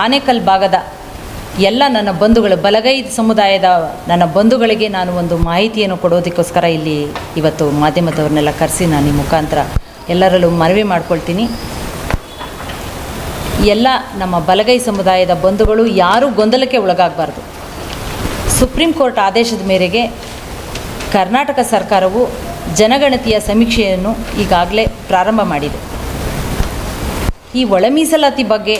ಆನೇಕಲ್ ಭಾಗದ ಎಲ್ಲ ನನ್ನ ಬಂಧುಗಳು, ಬಲಗೈ ಸಮುದಾಯದ ನನ್ನ ಬಂಧುಗಳಿಗೆ ನಾನು ಒಂದು ಮಾಹಿತಿಯನ್ನು ಕೊಡೋದಕ್ಕೋಸ್ಕರ ಇಲ್ಲಿ ಇವತ್ತು ಮಾಧ್ಯಮದವ್ರನ್ನೆಲ್ಲ ಕರೆಸಿ ನಾನು ಈ ಮುಖಾಂತರ ಎಲ್ಲರಲ್ಲೂ ಮನವಿ ಮಾಡ್ಕೊಳ್ತೀನಿ. ಎಲ್ಲ ನಮ್ಮ ಬಲಗೈ ಸಮುದಾಯದ ಬಂಧುಗಳು ಯಾರೂ ಗೊಂದಲಕ್ಕೆ ಒಳಗಾಗಬಾರ್ದು. ಸುಪ್ರೀಂ ಕೋರ್ಟ್ ಆದೇಶದ ಮೇರೆಗೆ ಕರ್ನಾಟಕ ಸರ್ಕಾರವು ಜನಗಣತಿಯ ಸಮೀಕ್ಷೆಯನ್ನು ಈಗಾಗಲೇ ಪ್ರಾರಂಭ ಮಾಡಿದೆ. ಈ ಒಳ ಮೀಸಲಾತಿ ಬಗ್ಗೆ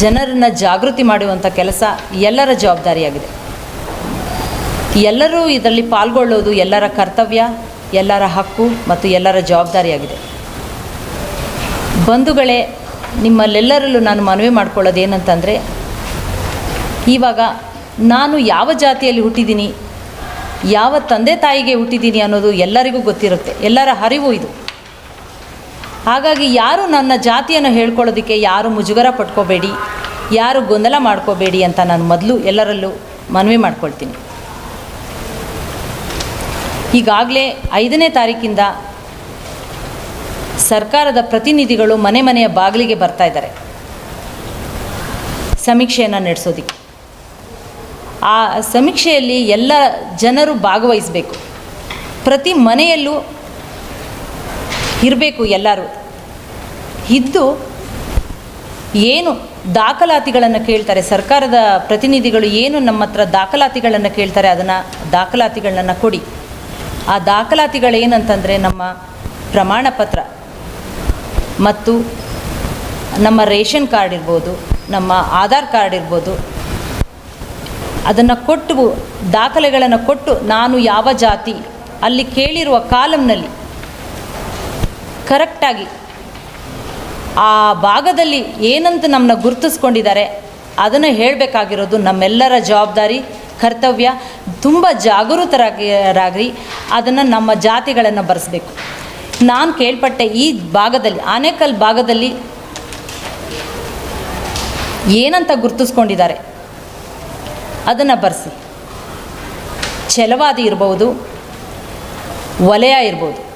ಜನರನ್ನು ಜಾಗೃತಿ ಮಾಡುವಂಥ ಕೆಲಸ ಎಲ್ಲರ ಜವಾಬ್ದಾರಿಯಾಗಿದೆ. ಎಲ್ಲರೂ ಇದರಲ್ಲಿ ಪಾಲ್ಗೊಳ್ಳೋದು ಎಲ್ಲರ ಕರ್ತವ್ಯ, ಎಲ್ಲರ ಹಕ್ಕು ಮತ್ತು ಎಲ್ಲರ ಜವಾಬ್ದಾರಿಯಾಗಿದೆ. ಬಂಧುಗಳೇ, ನಿಮ್ಮಲ್ಲೆಲ್ಲರಲ್ಲೂ ನಾನು ಮನವಿ ಮಾಡ್ಕೊಳ್ಳೋದು ಏನಂತಂದರೆ ಇವಾಗ ನಾನು ಯಾವ ಜಾತಿಯಲ್ಲಿ ಹುಟ್ಟಿದ್ದೀನಿ, ಯಾವ ತಂದೆ ತಾಯಿಗೆ ಹುಟ್ಟಿದ್ದೀನಿ ಅನ್ನೋದು ಎಲ್ಲರಿಗೂ ಗೊತ್ತಿರುತ್ತೆ, ಎಲ್ಲರ ಹರಿವು ಇದು. ಹಾಗಾಗಿ ಯಾರು ನನ್ನ ಜಾತಿಯನ್ನು ಹೇಳ್ಕೊಳ್ಳೋದಕ್ಕೆ ಯಾರು ಮುಜುಗರ ಪಟ್ಕೋಬೇಡಿ, ಯಾರು ಗೊಂದಲ ಮಾಡ್ಕೋಬೇಡಿ ಅಂತ ನಾನು ಮೊದಲು ಎಲ್ಲರಲ್ಲೂ ಮನವಿ ಮಾಡ್ಕೊಳ್ತೀನಿ. ಈಗಾಗಲೇ ಐದನೇ ತಾರೀಕಿಂದ ಸರ್ಕಾರದ ಪ್ರತಿನಿಧಿಗಳು ಮನೆ ಮನೆಯ ಬಾಗಿಲಿಗೆ ಬರ್ತಾ ಇದ್ದಾರೆ. ಸಮೀಕ್ಷೆಯನ್ನು ನಡೆಸೋದಕ್ಕೆ. ಆ ಸಮೀಕ್ಷೆಯಲ್ಲಿ ಎಲ್ಲ ಜನರು ಭಾಗವಹಿಸಬೇಕು. ಪ್ರತಿ ಮನೆಯಲ್ಲೂ ಇರಬೇಕು ಎಲ್ಲರೂ. ಇದ್ದು ಏನು ದಾಖಲಾತಿಗಳನ್ನು ಕೇಳ್ತಾರೆ? ಸರ್ಕಾರದ ಪ್ರತಿನಿಧಿಗಳು ಏನು ನಮ್ಮ ಹತ್ರ ದಾಖಲಾತಿಗಳನ್ನು ಕೇಳ್ತಾರೆ? ಅದನ್ನು ದಾಖಲಾತಿಗಳನ್ನು ಕೊಡಿ. ಆ ದಾಖಲಾತಿಗಳೇನಂತಂದರೆ ನಮ್ಮ ಪ್ರಮಾಣ ಪತ್ರ ಮತ್ತು ನಮ್ಮ ರೇಷನ್ ಕಾರ್ಡ್ ಇರ್ಬೋದು, ನಮ್ಮ ಆಧಾರ್ ಕಾರ್ಡ್ ಇರ್ಬೋದು. ಅದನ್ನು ಕೊಟ್ಟು ದಾಖಲೆಗಳನ್ನು ಕೊಟ್ಟು ನಾನು ಯಾವ ಜಾತಿ, ಅಲ್ಲಿ ಕೇಳಿರುವ ಕಾಲಮ್ನಲ್ಲಿ ಕರೆಕ್ಟಾಗಿ ಆ ಭಾಗದಲ್ಲಿ ಏನಂತ ನಮ್ಮನ್ನ ಗುರುತಿಸ್ಕೊಂಡಿದ್ದಾರೆ, ಅದನ್ನು ಹೇಳಬೇಕಾಗಿರೋದು ನಮ್ಮೆಲ್ಲರ ಜವಾಬ್ದಾರಿ, ಕರ್ತವ್ಯ. ತುಂಬ ಜಾಗೃತರಾಗಿ ಅದನ್ನು ನಮ್ಮ ಜಾತಿಗಳನ್ನು ಬರೆಸ್ಬೇಕು. ನಾನು ಕೇಳ್ಪಟ್ಟೆ ಈ ಭಾಗದಲ್ಲಿ, ಆನೇಕಲ್ ಭಾಗದಲ್ಲಿ ಏನಂತ ಗುರುತಿಸ್ಕೊಂಡಿದ್ದಾರೆ, ಅದನ್ನು ಬರೆಸಿ. ಛಲವಾದಿ ಇರ್ಬೋದು, ವಲಯ ಇರ್ಬೋದು.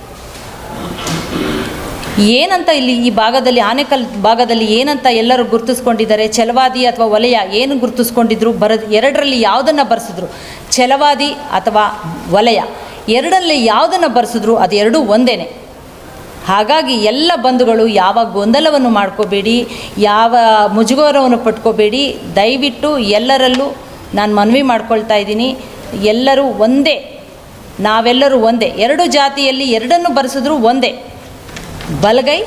ಏನಂತ ಇಲ್ಲಿ ಈ ಭಾಗದಲ್ಲಿ, ಆನೆಕಲ್ ಭಾಗದಲ್ಲಿ ಏನಂತ ಎಲ್ಲರೂ ಗುರುತಿಸ್ಕೊಂಡಿದ್ದಾರೆ? ಛಲವಾದಿ ಅಥವಾ ವಲಯ ಏನು ಗುರುತಿಸ್ಕೊಂಡಿದ್ರು? ಬರದ ಎರಡರಲ್ಲಿ ಯಾವುದನ್ನು ಬರೆಸಿದ್ರು? ಛಲವಾದಿ ಅಥವಾ ವಲಯ? ಎರಡರಲ್ಲಿ ಯಾವುದನ್ನು ಬರೆಸಿದ್ರು? ಅದು ಎರಡೂ ಒಂದೇನೆ. ಹಾಗಾಗಿ ಎಲ್ಲ ಬಂಧುಗಳು ಯಾವ ಗೊಂದಲವನ್ನು ಮಾಡ್ಕೋಬೇಡಿ, ಯಾವ ಮುಜುಗರವನ್ನು ಪಟ್ಕೋಬೇಡಿ, ದಯವಿಟ್ಟು ಎಲ್ಲರಲ್ಲೂ ನಾನು ಮನವಿ ಮಾಡ್ಕೊಳ್ತಾ ಇದ್ದೀನಿ. ಎಲ್ಲರೂ ಒಂದೇ. ನಾವೆಲ್ಲರೂ ಒಂದೇ. ಎರಡು ಜಾತಿಯಲ್ಲಿ ಎರಡನ್ನು ಬರೆಸಿದ್ರು ಒಂದೇ. ಬಲಗೈ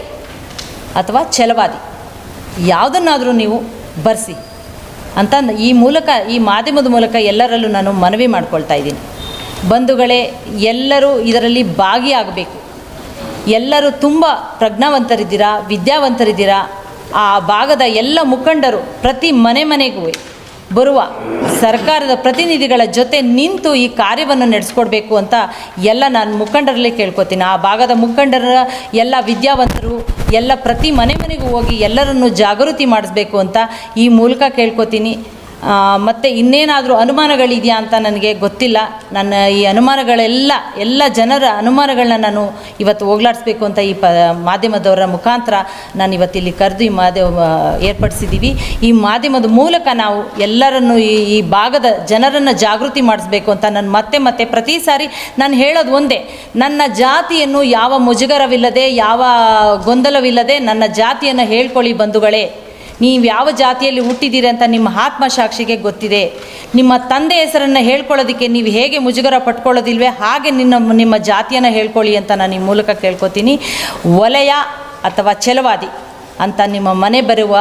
ಅಥವಾ ಛಲವಾದಿ. ಯಾವುದನ್ನಾದರೂ ನೀವು ಬರೆಸಿ ಅಂತ ಈ ಮೂಲಕ, ಈ ಮಾಧ್ಯಮದ ಮೂಲಕ ಎಲ್ಲರಲ್ಲೂ ನಾನು ಮನವಿ ಮಾಡ್ಕೊಳ್ತಾ ಇದ್ದೀನಿ. ಬಂಧುಗಳೇ, ಎಲ್ಲರೂ ಇದರಲ್ಲಿ ಭಾಗಿಯಾಗಬೇಕು. ಎಲ್ಲರೂ ತುಂಬ ಪ್ರಜ್ಞಾವಂತರಿದ್ದೀರಾ, ವಿದ್ಯಾವಂತರಿದ್ದೀರಾ, ಆ ಭಾಗದ ಎಲ್ಲ ಮುಖಂಡರು ಪ್ರತಿ ಮನೆ ಮನೆಗೂ ಬರುವ ಸರ್ಕಾರದ ಪ್ರತಿನಿಧಿಗಳ ಜೊತೆ ನಿಂತು ಈ ಕಾರ್ಯವನ್ನು ನಡೆಸ್ಕೊಡ್ಬೇಕು ಅಂತ ಎಲ್ಲ ನಾನು ಮುಖಂಡರಲ್ಲೇ ಕೇಳ್ಕೊತೀನಿ. ಆ ಭಾಗದ ಮುಖಂಡರ ಎಲ್ಲ ವಿದ್ಯಾವಂತರು, ಎಲ್ಲ ಪ್ರತಿ ಮನೆ ಮನೆಗೂ ಹೋಗಿ ಎಲ್ಲರನ್ನು ಜಾಗೃತಿ ಮಾಡಿಸ್ಬೇಕು ಅಂತ ಈ ಮೂಲಕ ಕೇಳ್ಕೊತೀನಿ. ಮತ್ತು ಇನ್ನೇನಾದರೂ ಅನುಮಾನಗಳಿದೆಯಾ ಅಂತ ನನಗೆ ಗೊತ್ತಿಲ್ಲ. ನನ್ನ ಈ ಅನುಮಾನಗಳೆಲ್ಲ, ಎಲ್ಲ ಜನರ ಅನುಮಾನಗಳನ್ನ ನಾನು ಇವತ್ತು ಹೋಗ್ಲಾಡಿಸ್ಬೇಕು ಅಂತ ಈ ಪ, ಮಾಧ್ಯಮದವರ ಮುಖಾಂತರ ನಾನು ಇವತ್ತು ಇಲ್ಲಿ ಕರೆದು ಈ ಮಾಧ್ಯಮ ಏರ್ಪಡಿಸಿದ್ದೀವಿ. ಈ ಮಾಧ್ಯಮದ ಮೂಲಕ ನಾವು ಎಲ್ಲರನ್ನು ಈ ಈ ಭಾಗದ ಜನರನ್ನು ಜಾಗೃತಿ ಮಾಡಿಸ್ಬೇಕು ಅಂತ ನಾನು ಮತ್ತೆ ಮತ್ತೆ ಪ್ರತಿ ಸಾರಿ ನಾನು ಹೇಳೋದು ಒಂದೇ. ನನ್ನ ಜಾತಿಯನ್ನು ಯಾವ ಮುಜುಗರವಿಲ್ಲದೆ, ಯಾವ ಗೊಂದಲವಿಲ್ಲದೆ ನನ್ನ ಜಾತಿಯನ್ನು ಹೇಳ್ಕೊಳ್ಳಿ ಬಂಧುಗಳೇ. ನೀವು ಯಾವ ಜಾತಿಯಲ್ಲಿ ಹುಟ್ಟಿದ್ದೀರಿ ಅಂತ ನಿಮ್ಮ ಆತ್ಮಸಾಕ್ಷಿಗೆ ಗೊತ್ತಿದೆ. ನಿಮ್ಮ ತಂದೆ ಹೆಸರನ್ನು ಹೇಳ್ಕೊಳ್ಳೋದಕ್ಕೆ ನೀವು ಹೇಗೆ ಮುಜುಗರ ಪಟ್ಕೊಳ್ಳೋದಿಲ್ವೇ ಹಾಗೆ ನಿನ್ನ ನಿಮ್ಮ ಜಾತಿಯನ್ನು ಹೇಳ್ಕೊಳ್ಳಿ ಅಂತ ನಾನು ಈ ಮೂಲಕ ಕೇಳ್ಕೊತೀನಿ. ವಲಯ ಅಥವಾ ಛಲವಾದಿ ಅಂತ ನಿಮ್ಮ ಮನೆ ಬರುವ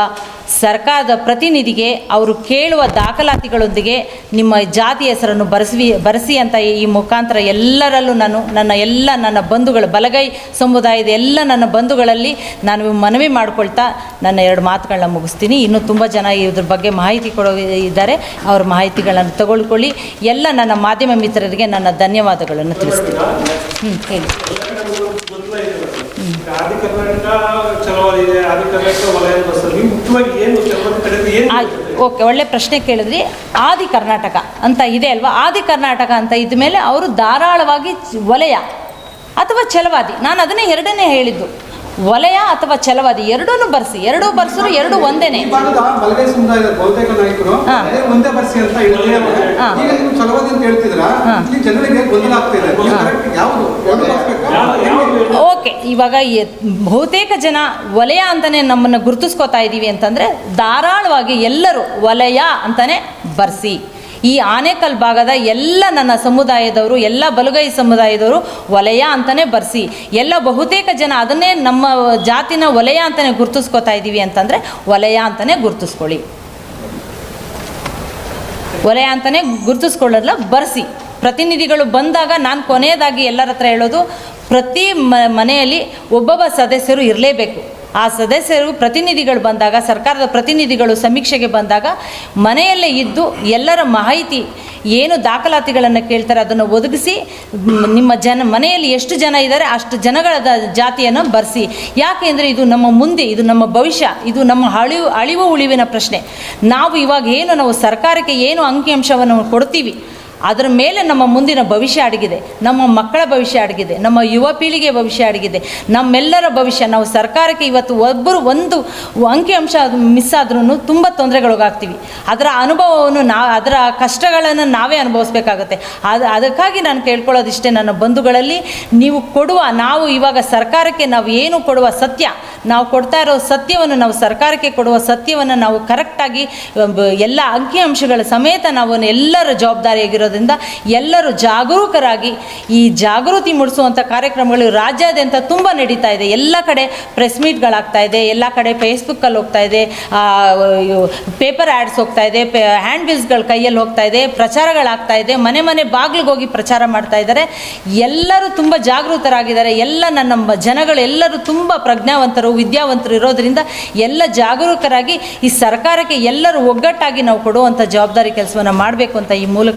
ಸರ್ಕಾರದ ಪ್ರತಿನಿಧಿಗೆ ಅವರು ಕೇಳುವ ದಾಖಲಾತಿಗಳೊಂದಿಗೆ ನಿಮ್ಮ ಜಾತಿ ಹೆಸರನ್ನು ಬರೆಸಿ ಬರೆಸಿ ಅಂತ ಈ ಮುಖಾಂತರ ಎಲ್ಲರಲ್ಲೂ ನಾನು ನನ್ನ ಎಲ್ಲ ನನ್ನ ಬಂಧುಗಳು ಬಲಗೈ ಸಮುದಾಯದ ಎಲ್ಲ ನನ್ನ ಬಂಧುಗಳಲ್ಲಿ ನಾನು ಮನವಿ ಮಾಡಿಕೊಳ್ತಾ ನನ್ನ ಎರಡು ಮಾತುಗಳನ್ನ ಮುಗಿಸ್ತೀನಿ. ಇನ್ನೂ ತುಂಬ ಜನ ಇದ್ರ ಬಗ್ಗೆ ಮಾಹಿತಿ ಕೊಡೋ ಇದ್ದಾರೆ. ಅವ್ರ ಮಾಹಿತಿಗಳನ್ನು ತಗೊಳ್ಕೊಳ್ಳಿ. ಎಲ್ಲ ನನ್ನ ಮಾಧ್ಯಮ ಮಿತ್ರರಿಗೆ ನನ್ನ ಧನ್ಯವಾದಗಳನ್ನು ತಿಳಿಸ್ತೀನಿ. ಹ್ಞೂ ಹೇಳಿ. ಆದಿ ಓಕೆ, ಒಳ್ಳೆ ಪ್ರಶ್ನೆ ಕೇಳಿದ್ರಿ. ಆದಿ ಕರ್ನಾಟಕ ಅಂತ ಇದೆ ಅಲ್ವಾ? ಆದಿ ಕರ್ನಾಟಕ ಅಂತ ಇದ್ದ ಮೇಲೆ ಅವರು ಧಾರಾಳವಾಗಿ ವಲಯ ಅಥವಾ ಛಲವಾದಿ. ನಾನು ಅದನ್ನೇ ಎರಡನೇ ಹೇಳಿದ್ದು. ವಲಯ ಅಥವಾ ಛಲವಾದಿ? ಎರಡೂ ಬರ್ಸಿ. ಎರಡೂ ಬರ್ಸರು ಎರಡು ಒಂದೇನೆ. ಓಕೆ ಇವಾಗ ಎ- ಬಹುತೇಕ ಜನ ವಲಯ ಅಂತಾನೆ ನಮ್ಮನ್ನು ಗುರುತಿಸ್ಕೋತಾ ಇದ್ದೀವಿ ಅಂತಂದ್ರೆ ಧಾರಾಳವಾಗಿ ಎಲ್ಲರೂ ವಲಯ ಅಂತಾನೆ ಬರ್ಸಿ. ಈ ಆನೇಕಲ್ ಭಾಗದ ಎಲ್ಲ ನನ್ನ ಸಮುದಾಯದವರು, ಎಲ್ಲ ಬಲಗೈ ಸಮುದಾಯದವರು ವಲಯ ಅಂತಲೇ ಬರ್ಸಿ. ಎಲ್ಲ ಬಹುತೇಕ ಜನ ಅದನ್ನೇ ನಮ್ಮ ಜಾತಿನ ವಲಯ ಅಂತಲೇ ಗುರುತಿಸ್ಕೋತಾ ಇದ್ದೀವಿ ಅಂತಂದರೆ ವಲಯ ಅಂತಲೇ ಗುರುತಿಸ್ಕೊಳ್ಳಿ. ವಲಯ ಅಂತಲೇ ಗುರುತಿಸ್ಕೊಳ್ಳಲ್ಲ ಬರೆಸಿ. ಪ್ರತಿನಿಧಿಗಳು ಬಂದಾಗ ನಾನು ಕೊನೆಯದಾಗಿ ಎಲ್ಲರ ಹತ್ರ ಹೇಳೋದು, ಪ್ರತಿ ಮನೆಯಲ್ಲಿ ಒಬ್ಬೊಬ್ಬ ಸದಸ್ಯರು ಇರಲೇಬೇಕು. ಆ ಸದಸ್ಯರು ಪ್ರತಿನಿಧಿಗಳು ಬಂದಾಗ, ಸರ್ಕಾರದ ಪ್ರತಿನಿಧಿಗಳು ಸಮೀಕ್ಷೆಗೆ ಬಂದಾಗ ಮನೆಯಲ್ಲೇ ಇದ್ದು ಎಲ್ಲರ ಮಾಹಿತಿ, ಏನು ದಾಖಲಾತಿಗಳನ್ನು ಕೇಳ್ತಾರೆ ಅದನ್ನು ಒದಗಿಸಿ ನಿಮ್ಮ ಜನ, ಮನೆಯಲ್ಲಿ ಎಷ್ಟು ಜನ ಇದ್ದಾರೆ ಅಷ್ಟು ಜನಗಳ ಜಾತಿಯನ್ನು ಬರೆಸಿ. ಯಾಕೆಂದರೆ ಇದು ನಮ್ಮ ಮುಂದೆ, ಇದು ನಮ್ಮ ಭವಿಷ್ಯ, ಇದು ನಮ್ಮ ಅಳಿವು ಅಳಿವು ಉಳಿವಿನ ಪ್ರಶ್ನೆ. ನಾವು ಇವಾಗ ಏನು, ನಾವು ಸರ್ಕಾರಕ್ಕೆ ಏನು ಅಂಕಿಅಂಶವನ್ನು ಕೊಡ್ತೀವಿ ಅದರ ಮೇಲೆ ನಮ್ಮ ಮುಂದಿನ ಭವಿಷ್ಯ ಅಡಗಿದೆ, ನಮ್ಮ ಮಕ್ಕಳ ಭವಿಷ್ಯ ಅಡಗಿದೆ, ನಮ್ಮ ಯುವ ಪೀಳಿಗೆ ಭವಿಷ್ಯ ಅಡಗಿದೆ, ನಮ್ಮೆಲ್ಲರ ಭವಿಷ್ಯ, ನಾವು ಸರ್ಕಾರಕ್ಕೆ ಇವತ್ತು ಒಬ್ಬರು ಒಂದು ಅಂಕಿಅಂಶ ಅದು ಮಿಸ್ ಆದ್ರೂ ತುಂಬ ತೊಂದರೆಗೊಳಗಾಗ್ತೀವಿ. ಅದರ ಅನುಭವವನ್ನು ನಾ, ಅದರ ಕಷ್ಟಗಳನ್ನು ನಾವೇ ಅನುಭವಿಸ್ಬೇಕಾಗತ್ತೆ. ಅದು, ಅದಕ್ಕಾಗಿ ನಾನು ಕೇಳ್ಕೊಳ್ಳೋದಿಷ್ಟೇ ನನ್ನ ಬಂಧುಗಳಲ್ಲಿ, ನೀವು ಕೊಡುವ, ನಾವು ಇವಾಗ ಸರ್ಕಾರಕ್ಕೆ ನಾವು ಏನು ಕೊಡುವ ಸತ್ಯ ನಾವು ಕೊಡ್ತಾ ಇರೋ ಸತ್ಯವನ್ನು ನಾವು ಸರ್ಕಾರಕ್ಕೆ ಕೊಡುವ ಸತ್ಯವನ್ನು ನಾವು ಕರೆಕ್ಟಾಗಿ ಎಲ್ಲ ಅಂಕಿಅಂಶಗಳ ಸಮೇತ ನಾವು ಎಲ್ಲರ ಜವಾಬ್ದಾರಿಯಾಗಿರೋದ್ರಿಂದ ಎಲ್ಲರೂ ಜಾಗರೂಕರಾಗಿ ಈ ಜಾಗೃತಿ ಮೂಡಿಸುವಂಥ ಕಾರ್ಯಕ್ರಮಗಳು ರಾಜ್ಯಾದ್ಯಂತ ತುಂಬ ನಡೀತಾ ಇದೆ. ಎಲ್ಲ ಕಡೆ ಪ್ರೆಸ್ ಮೀಟ್ಗಳಾಗ್ತಾ ಇದೆ, ಎಲ್ಲ ಕಡೆ ಫೇಸ್ಬುಕ್ಕಲ್ಲಿ ಹೋಗ್ತಾ ಇದೆ ಪೇಪರ್ ಆ್ಯಡ್ಸ್ ಹೋಗ್ತಾ ಇದೆ ಹ್ಯಾಂಡ್ ಬಿಲ್ಸ್ಗಳ ಕೈಯಲ್ಲಿ ಹೋಗ್ತಾ ಇದೆ, ಪ್ರಚಾರಗಳಾಗ್ತಾ ಇದೆ, ಮನೆ ಮನೆ ಬಾಗಿಲಿಗೆ ಹೋಗಿ ಪ್ರಚಾರ ಮಾಡ್ತಾ ಇದ್ದಾರೆ. ಎಲ್ಲರೂ ತುಂಬ ಜಾಗೃತರಾಗಿದ್ದಾರೆ. ಎಲ್ಲ ನನ್ನ ಜನಗಳು ಎಲ್ಲರೂ ತುಂಬ ಪ್ರಜ್ಞಾವಂತರು ವಿದ್ಯಾವಂತರು ಇರೋದರಿಂದ ಎಲ್ಲ ಜಾಗರೂಕರಾಗಿ ಈ ಸರ್ಕಾರಕ್ಕೆ ಎಲ್ಲರೂ ಒಗ್ಗಟ್ಟಾಗಿ ನಾವು ಕೊಡುವಂಥ ಜವಾಬ್ದಾರಿ ಕೆಲಸವನ್ನು ಮಾಡಬೇಕು ಅಂತ ಈ ಮೂಲಕ